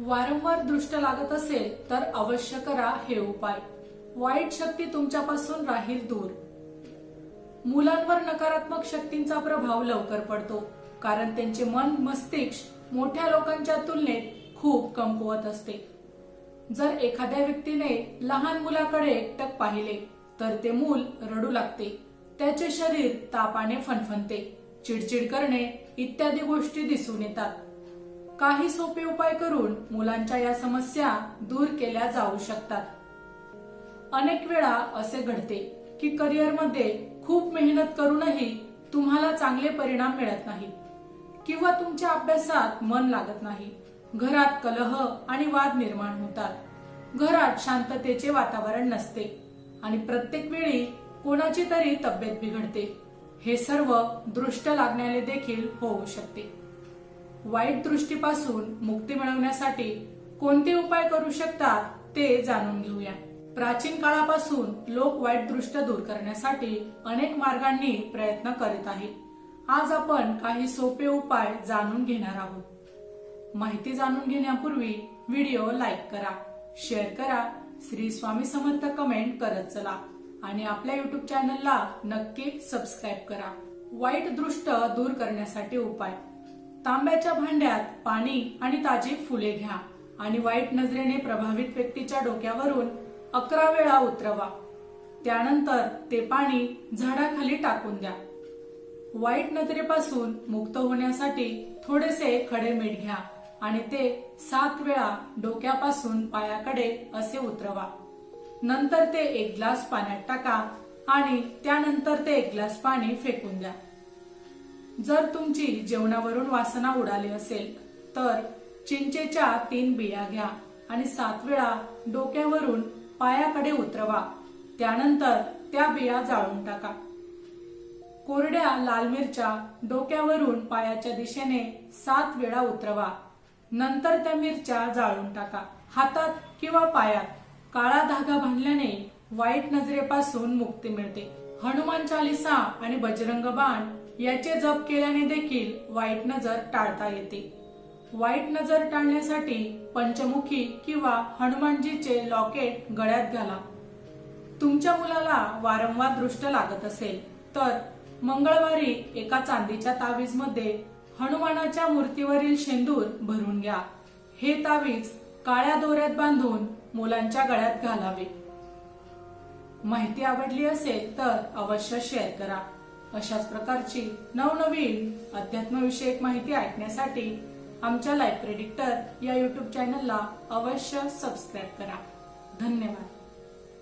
वारंवार दृष्ट लागत असेल तर अवश्य करा हे उपाय. वाईट शक्ती तुमच्यापासून राहील दूर. मुलांवर नकारात्मक शक्तींचा प्रभाव लवकर पडतो कारण त्यांचे मन मस्तिष्क मोठ्या लोकांच्या तुलनेत खूप कमकुवत असते. जर एखाद्या व्यक्तीने लहान मुलाकडे एकटक पाहिले तर ते मूल रडू लागते. त्याचे शरीर तापाने फणफणते चिडचिड करणे इत्यादी गोष्टी दिसून येतात. काही सोपे उपाय करून मुलांच्या या समस्या दूर केल्या जाऊ शकतात. अनेक वेळा असे घडते की करिअरमध्ये खूप मेहनत करूनही तुम्हाला चांगले परिणाम मिळत नाहीत किंवा तुमच्या अभ्यासात मन लागत नाही. घरात कलह आणि वाद निर्माण होतात. घरात शांततेचे वातावरण नसते आणि प्रत्येक वेळी कोणाची तरी तब्येत बिघडते. हे सर्व दृष्ट लागण्याने देखील होऊ शकते. वाईट दृष्टीपासून मुक्ती मिळवण्यासाठी कोणते उपाय करू शकतात ते जाणून घेऊया. प्राचीन काळापासून लोक वाईट दृष्ट दूर करण्यासाठी अनेक मार्गांनी प्रयत्न करीत आहेत. आज आपण काही सोपे उपाय जाणून घेणार आहोत. माहिती जाणून घेण्यापूर्वी व्हिडिओ लाईक करा शेअर करा श्री स्वामी समर्थ कमेंट करत चला आणि आपल्या युट्यूब चॅनलला नक्की सबस्क्राईब करा. वाईट दृष्ट दूर करण्यासाठी उपाय. तांब्याच्या भांड्यात पाणी आणि ताजी फुले घ्या आणि वाईट नजरेने प्रभावित व्यक्तीच्या डोक्यावरून अकरा वेळा उतरवा. त्यानंतर ते पाणी झाडाखाली टाकून द्या. वाईट नजरेपासून मुक्त होण्यासाठी थोडेसे खडे मीठ घ्या आणि ते सात वेळा डोक्यापासून पायाकडे असे उतरवा. नंतर ते एक ग्लास पाण्यात टाका आणि त्यानंतर ते एक ग्लास पाणी फेकून द्या. जर तुमची जेवणावरून वासना उडाली असेल तर चिंचेच्या तीन बिया घ्या आणि सात वेळा डोक्यावरून पायाकडे उतरवा. त्यानंतर त्या बिया जाळून टाका. कोरड्या लाल मिरच्या डोक्यावरून पायाच्या दिशेने सात वेळा उतरवा. नंतर त्या मिरच्या जाळून टाका. हातात किंवा पायात काळा धागा बांधल्याने वाईट नजरेपासून मुक्ती मिळते. हनुमान चालिसा आणि बजरंग बाण याचे जप केल्याने देखील वाईट नजर टाळता येते. वाईट नजर टाळण्यासाठी पंचमुखी किंवा हनुमानजीचे लॉकेट गळ्यात घाला. तुमच्या मुलाला वारंवार दृष्ट लागत असेल तर मंगळवारी एका चांदीच्या तावीजमध्ये हनुमानाच्या मूर्तीवरील शेंदूर भरून घ्या. हे तावीज काळ्या दोऱ्यात बांधून मुलांच्या गळ्यात घालावे. माहिती आवडली असेल तर अवश्य शेअर करा. अशाच प्रकारची नवनवीन अध्यात्मविषयक माहिती ऐकण्यासाठी आमच्या लाईफ प्रेडिक्टर या युट्यूब चॅनलला अवश्य सबस्क्राईब करा. धन्यवाद.